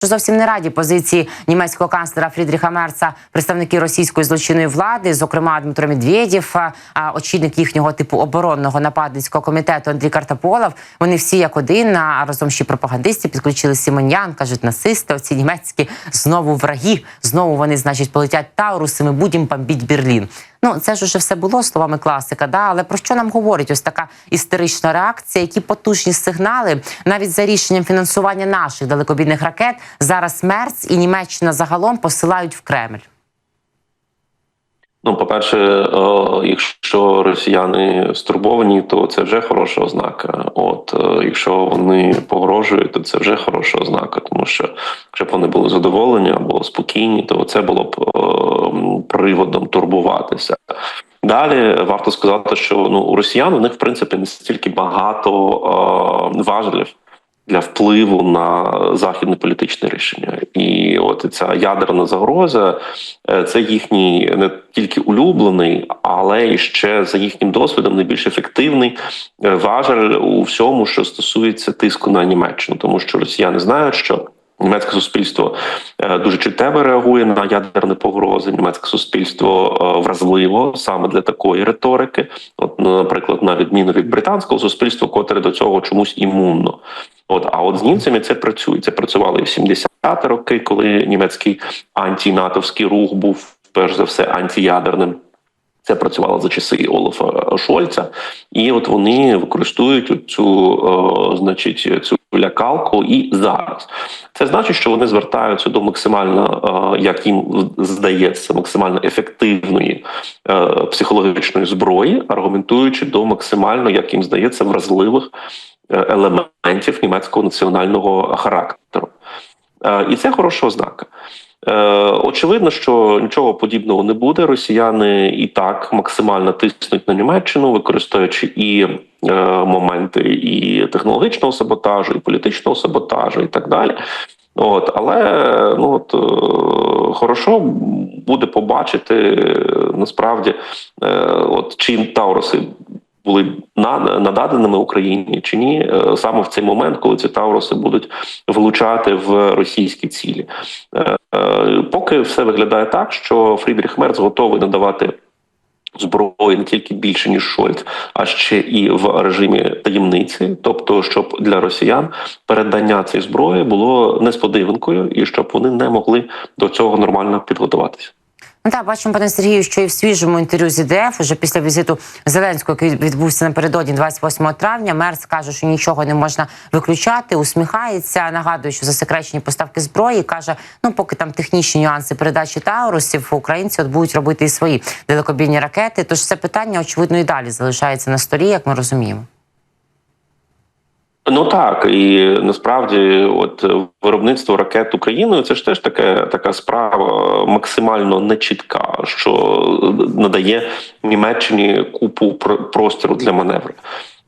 Що зовсім не раді позиції німецького канцлера Фрідріха Мерца, представники російської злочинної влади, зокрема Дмитро Медведєв, очільник їхнього типу оборонного нападницького комітету Андрій Картополов. Вони всі як один, а разом ще пропагандисти підключили Симонян, кажуть нацисти. Оці німецькі знову враги. Знову вони, значить, полетять Тауруси. Ми будемо бомбіть Берлін. Ну це ж уже все було словами класика. Да, але про що нам говорить ось така істерична реакція? Які потужні сигнали навіть за рішенням фінансування наших далекобійних ракет зараз Мерц і Німеччина загалом посилають в Кремль. Ну, по-перше, е, якщо росіяни стурбовані, то це вже хороша ознака. От е, якщо вони погрожують, то це вже хороша ознака, тому що якщо б вони були задоволені або спокійні, то це було б е, приводом турбуватися. Далі варто сказати, що ну у росіян у них в принципі не стільки багато важелів для впливу на західне політичне рішення, і от ця ядерна загроза е, це їхній не тільки улюблений, але і ще за їхнім досвідом найбільш ефективний е, важель у всьому, що стосується тиску на Німеччину, тому що росіяни знають, що. Німецьке суспільство е, дуже чутливо реагує на ядерні погрози. Німецьке суспільство е, вразливо саме для такої риторики. От, ну, наприклад, на відміну від британського суспільства, котре до цього чомусь імунно. От, а от з німцями це працює. Це працювало і в 70-ті роки, коли німецький антінатовський рух був перш за все антиядерним. Це працювало за часи Олафа Шольца, і от вони використовують цю, е, значить, цю лякалку і зараз. Це значить, що вони звертаються до максимально, е, як їм здається, максимально ефективної е, психологічної зброї, аргументуючи до максимально, як їм здається, вразливих елементів німецького національного характеру. І це хороша ознака. Е, Очевидно, що нічого подібного не буде. Росіяни і так максимально тиснуть на Німеччину, використовуючи і е, моменти і технологічного саботажу, і політичного саботажу, і так далі. От, але ну от е, хорошо буде побачити насправді, от чи Тауруси були над- нададеними Україні чи ні, е, саме в цей момент, коли ці Тауруси будуть влучати в російські цілі. Е, е, Поки все виглядає так, що Фрідріх Мерц готовий надавати. Зброї не тільки більше ніж Шольц, а ще і в режимі таємниці, тобто, щоб для росіян передання цієї зброї було несподіванкою, і щоб вони не могли до цього нормально підготуватися. Ну так, бачимо, пане Сергію, що і в свіжому інтерв'ю з ІДФ, уже після візиту Зеленського, який відбувся напередодні 28 травня, Мерц каже, що нічого не можна виключати, усміхається. Нагадує, що засекречені поставки зброї каже: ну поки там технічні нюанси передачі таурусів, українці от будуть робити і свої далекобійні ракети. Тож це питання очевидно і далі залишається на столі, як ми розуміємо. Ну так і насправді, от виробництво ракет Україною, це ж теж таке така справа максимально нечітка, що надає Німеччині купу пр- простору для маневру.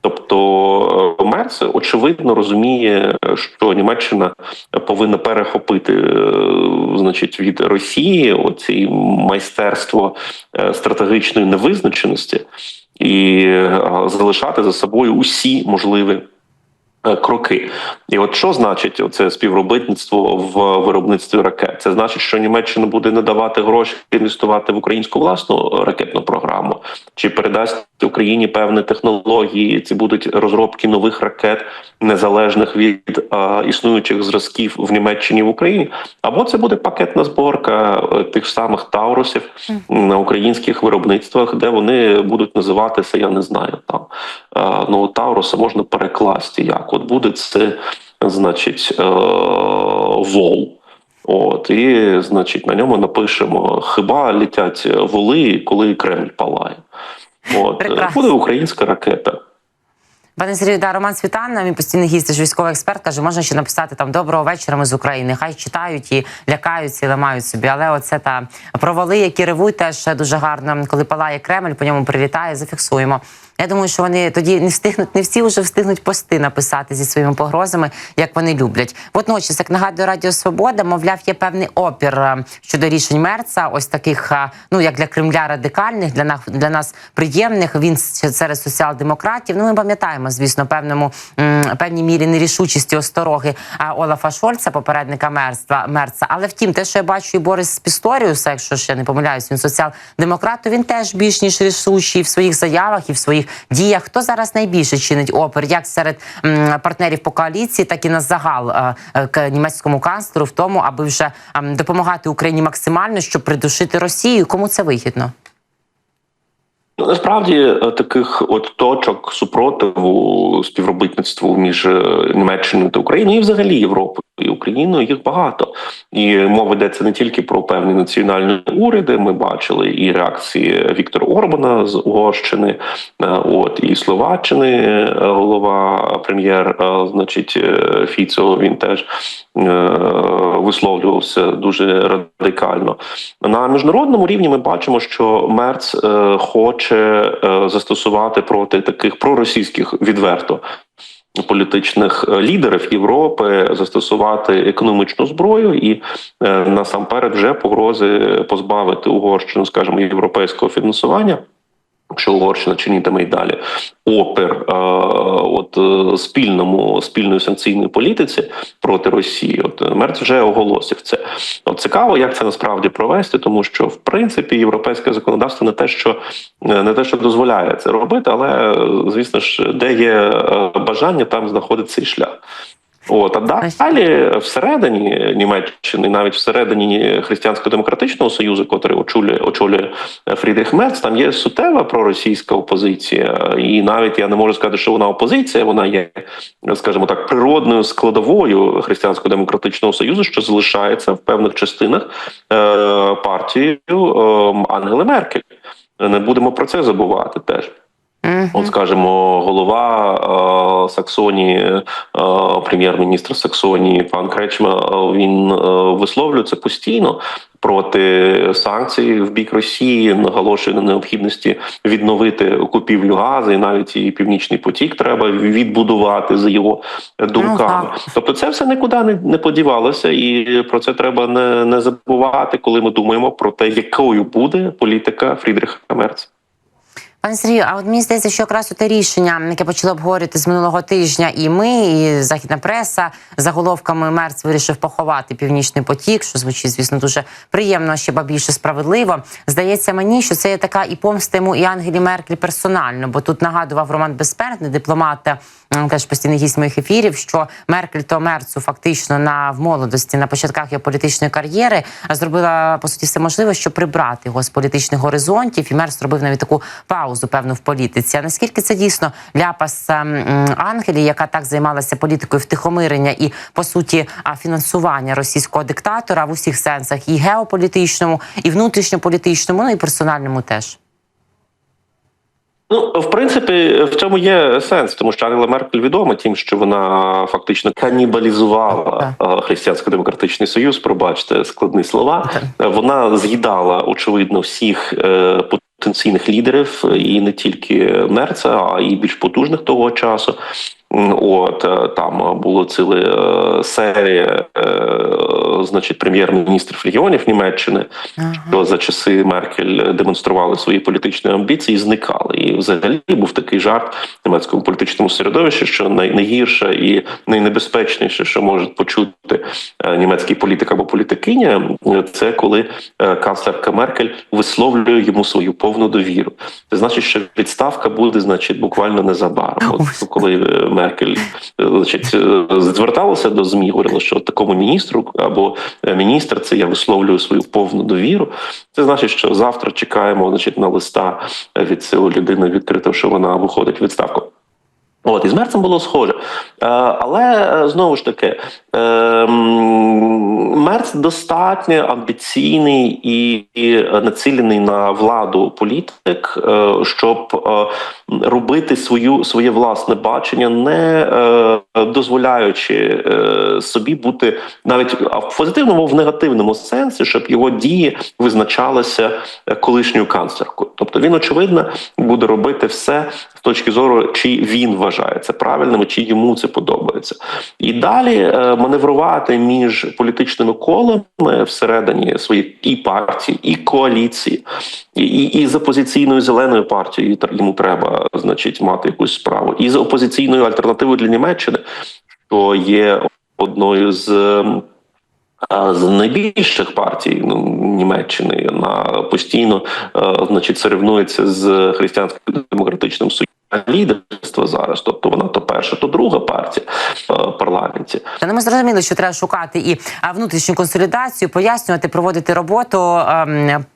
Тобто е, Мерц очевидно розуміє, що Німеччина повинна перехопити, е, значить, від Росії оці майстерство е, стратегічної невизначеності і залишати за собою усі можливі кроки. І от що значить оце співробітництво в виробництві ракет? Це значить, що Німеччина буде надавати гроші інвестувати в українську власну ракетну програму, чи передасть Україні певні технології? Ці будуть розробки нових ракет, незалежних від е, існуючих зразків в Німеччині в Україні, або це буде пакетна зборка е, тих самих таурусів на українських виробництвах, де вони будуть називатися, я не знаю, там е, ну Тауруса можна перекласти як. От буде це, значить, е, вол. От і значить на ньому напишемо: хіба літять воли, коли Кремль палає? От е, Прекрасно. буде українська ракета. Пане Сергію, да, Роман Світан, мій постійний гість, теж військовий експерт, каже, можна ще написати там доброго вечора. Ми з України. Хай читають і лякаються, і ламають собі. Але оце та провали, які ревуть, теж дуже гарно. Коли палає Кремль, по ньому прилітає. Зафіксуємо. Я думаю, що вони тоді не встигнуть, не всі вже встигнуть пости написати зі своїми погрозами, як вони люблять. Водночас, як нагадує Радіо Свобода, мовляв, є певний опір е, щодо рішень Мерца, ось таких, е, ну як для Кремля радикальних, для нас для нас приємних. Він серед соціал-демократів. Ну, ми пам'ятаємо, звісно, певному певній мірі нерішучості остороги а, Олафа Шольца, попередника Мерца, Мерца. Але втім, те, що я бачу, і Борис Пісторіуса, якщо ще не помиляюсь, він соціал-демократ, то він теж більш ніж рішучий в своїх заявах і в своїх діях. Хто зараз найбільше чинить опір, як серед партнерів по коаліції, так і на загал е, к німецькому канцлеру в тому, аби вже допомагати Україні максимально, щоб придушити Росію. Кому це вигідно? Ну, Насправді е, таких от точок супротиву співробітництву між е, Німеччиною та Україною і взагалі Європою і Україною їх багато. І мова йдеться не тільки про певні національні уряди. Ми бачили і реакції Віктора Орбана з Угорщини, е, от і Словаччини, е, голова прем'єр, е, значить Фіцо. Він теж висловлювався дуже радикально. На міжнародному рівні ми бачимо, що Мерц хоче застосувати проти таких проросійських відверто. Політичних е, лідерів Європи застосувати економічну зброю і е, насамперед вже погрози позбавити Угорщину, скажімо, європейського фінансування. Якщо Угорщина чинітиме й далі опір е, от е, спільному спільної санкційної політиці проти Росії, от Мерц вже оголосив це. От цікаво, як це насправді провести, тому що в принципі європейське законодавство не те, що е, не те, що дозволяє це робити, але е, звісно ж, де є е, бажання, там знаходиться і шлях. От а далі всередині Німеччини, навіть всередині християнсько-демократичного союзу, котрий очолює очолює Фрідріх Мерц, там є суттєва проросійська опозиція, і навіть я не можу сказати, що вона опозиція, вона є, скажімо так, природною складовою християнсько-демократичного союзу, що залишається в певних частинах е, партією е, Ангели Меркель. Не будемо про це забувати теж. Мгм. От, скажімо, голова е, Саксонії, е, прем'єр-міністр Саксонії, пан Кречма, е, він висловлюється постійно проти санкцій в бік Росії, наголошує на необхідності відновити купівлю газу, і навіть і північний потік треба відбудувати за його думками. так. тобто, це все нікуди не, не подівалося, і про це треба не, не забувати, коли ми думаємо про те, якою буде політика Фрідріха Мерца. Пане Сергію, а от мені здається, що якраз те рішення, яке почали обговорювати з минулого тижня, і ми, і західна преса заголовками Мерц вирішив поховати північний потік, що звучить, звісно, дуже приємно, ще ба більше справедливо. Здається мені, що це є така і помста йому і Ангелі Меркель персонально, бо тут нагадував Роман Безсмертний, дипломат, м, теж постійний гість моїх ефірів, що Меркель то Мерцу фактично на в молодості на початках його політичної кар'єри зробила по суті все можливе, щоб прибрати його з політичних горизонтів. І Мерц зробив навіть таку паузу, певну в політиці. А наскільки це дійсно ляпас Ангелі, яка так займалася політикою втихомирення і по суті фінансування російського диктатора в усіх сенсах, і геополітичному, і внутрішньополітичному, ну і персональному теж. Ну, в принципі, в цьому є сенс, тому що Ангела Меркель відома тим, що вона фактично канібалізувала християнсько-демократичний союз. Пробачте складні слова. Вона з'їдала очевидно всіх е, потенційних лідерів, і не тільки Мерца, а й більш потужних того часу. От е, там було ціле е, серія, е, значить, прем'єр-міністрів регіонів Німеччини, що за часи Меркель демонстрували свої політичні амбіції, і зникали. І взагалі був такий жарт в німецькому політичному середовищі, що най- найгірше і найнебезпечніше, що може почути е, німецький політик або політикиня, е, це коли е, канцлерка Меркель висловлює йому свою повну довіру. Це значить, що відставка буде, значить, буквально незабаром. От коли Меркель значить, зверталася до змі, говорила, що такому міністру або міністр, це я висловлюю свою повну довіру. Це значить, що завтра чекаємо значить, на листа від цієї людини відкрито, що вона виходить в відставку. От, і з Мерцем було схоже. Е, але е, знову ж таки, е, Мерц достатньо амбіційний і, націлений на владу політик, е, щоб е, робити свою, своє власне бачення не. Е, дозволяючи е, собі бути навіть в позитивному, в негативному сенсі, щоб його дії визначалися е, колишньою канцлеркою. Тобто він очевидно буде робити все з точки зору, чи він вважає це правильним, чи йому це подобається, і далі маневрувати між політичними колами всередині своєї і партії, і коаліції, і, і, і з опозиційною зеленою партією йому треба, значить, мати якусь справу, і з опозиційною альтернативою для Німеччини, що є одною з. ем, З найбільших партій ну, Німеччини на постійно е, значить соревнується з християнсько-демократичним союзом лідерства зараз. Тобто вона то перша, то друга партія е, в парламенті. Та ну, ми зрозуміли, що треба шукати і внутрішню консолідацію, пояснювати, проводити роботу.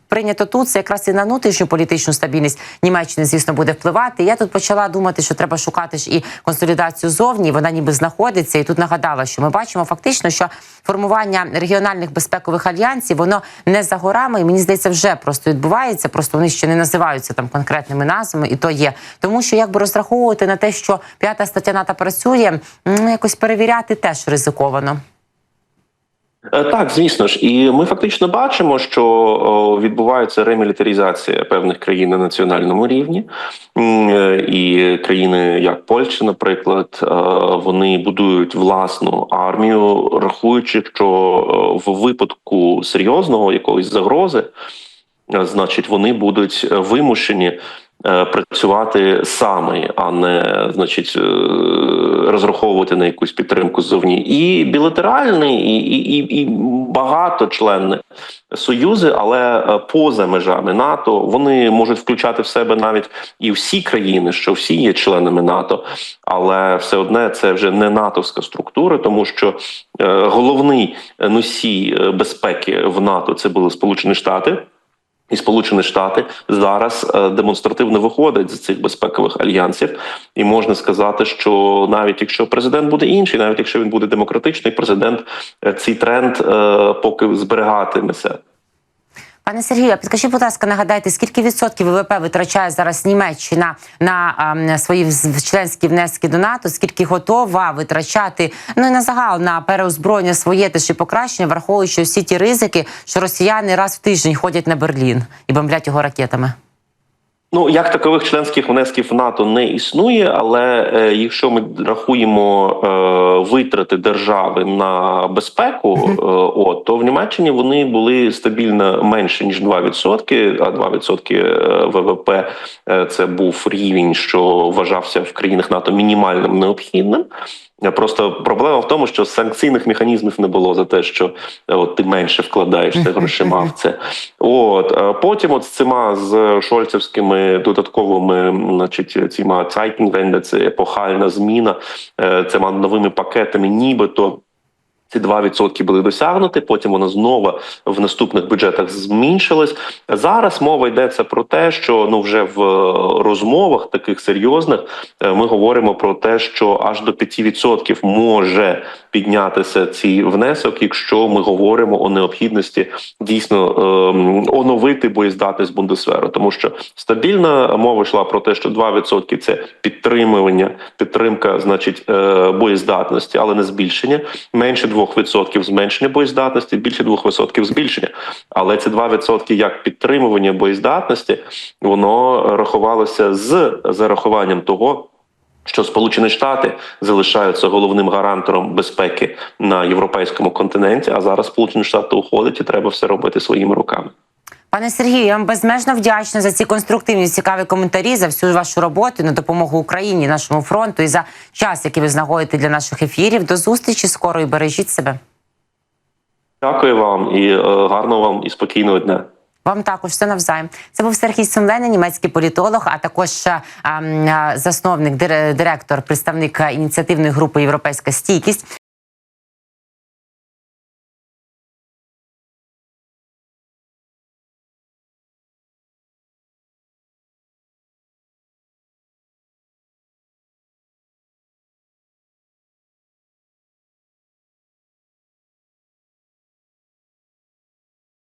Прийнято тут це якраз і на внутрішню політичну стабільність Німеччини, звісно, буде впливати. Я тут почала думати, що треба шукати ж і консолідацію зовні. Вона ніби знаходиться, і тут нагадала, що ми бачимо фактично, що формування регіональних безпекових альянсів воно не за горами, і мені здається, вже просто відбувається. Просто вони ще не називаються там конкретними назвами, і то є. Тому що якби розраховувати на те, що п'ята стаття НАТО працює, м, якось перевіряти теж ризиковано. Е, Так, звісно ж, і ми фактично бачимо, що відбувається ремілітаризація певних країн на національному рівні, е, і країни, як Польща, наприклад, е, вони будують власну армію, рахуючи, що в випадку серйозного якоїсь загрози, значить, вони будуть вимушені. Е, Працювати саме, а не значить е, розраховувати на якусь підтримку ззовні, і білатеральний, і, і, і, багаточленні союзи, але е, поза межами НАТО вони можуть включати в себе навіть і всі країни, що всі є членами НАТО, але все одне це вже не натовська структура, тому що головний носій безпеки в НАТО це були Сполучені Штати. І Сполучені Штати зараз е, демонстративно виходять з цих безпекових альянсів, і можна сказати, що навіть якщо президент буде інший, навіть якщо він буде демократичний, президент е, цей тренд е, поки зберігатиметься. Пане Сергію, підкажіть, будь ласка, нагадайте, скільки відсотків ВВП витрачає зараз Німеччина на ем, свої членські внески до НАТО? Скільки готова витрачати ну на загал на переозброєння своє та ще покращення, враховуючи всі ті ризики, що росіяни раз в тиждень ходять на Берлін і бомблять його ракетами? Ну як такових членських внесків в НАТО не існує, але е, якщо ми рахуємо е, витрати держави на безпеку, е, от то в Німеччині вони були стабільно менше ніж 2%, а 2% е, ВВП е, це був рівень, що вважався в країнах НАТО мінімальним необхідним. Просто проблема в тому, що санкційних механізмів не було за те, що е, от ти менше вкладаєшся грошима в це. От е, потім, от з цими з шольцевськими додатковими, значить, ціма Zeitenwende, це епохальна зміна, е, цими новими пакетами, нібито. Ці 2% були досягнуті. Потім вона знову в наступних бюджетах зменшилась. Зараз мова йдеться про те, що ну вже в е, розмовах таких серйозних е, ми говоримо про те, що аж до 5% може піднятися цей внесок, якщо ми говоримо о необхідності дійсно ем, оновити боєздатність Бундесверу, тому що стабільна мова йшла про те, що 2% – це підтримування, підтримка, значить, е, боєздатності, але не збільшення. Менше 2% зменшення боєздатності, більше 2% збільшення. Але ці 2% як підтримування боєздатності, воно рахувалося з зарахуванням того. Що Сполучені Штати залишаються головним гарантором безпеки на європейському континенті, а зараз Сполучені Штати уходять і треба все робити своїми руками. Пане Сергію, я вам безмежно вдячна за ці конструктивні цікаві коментарі за всю вашу роботу на допомогу Україні, нашому фронту і за час, який ви знаходите для наших ефірів. До зустрічі скоро і бережіть себе. Дякую вам і е, гарного вам і спокійного дня. Вам також все навзаєм. Це був Сергій Сумлене, німецький політолог, а також е, ем, е, засновник, дир- директор, представник ініціативної групи Європейська стійкість.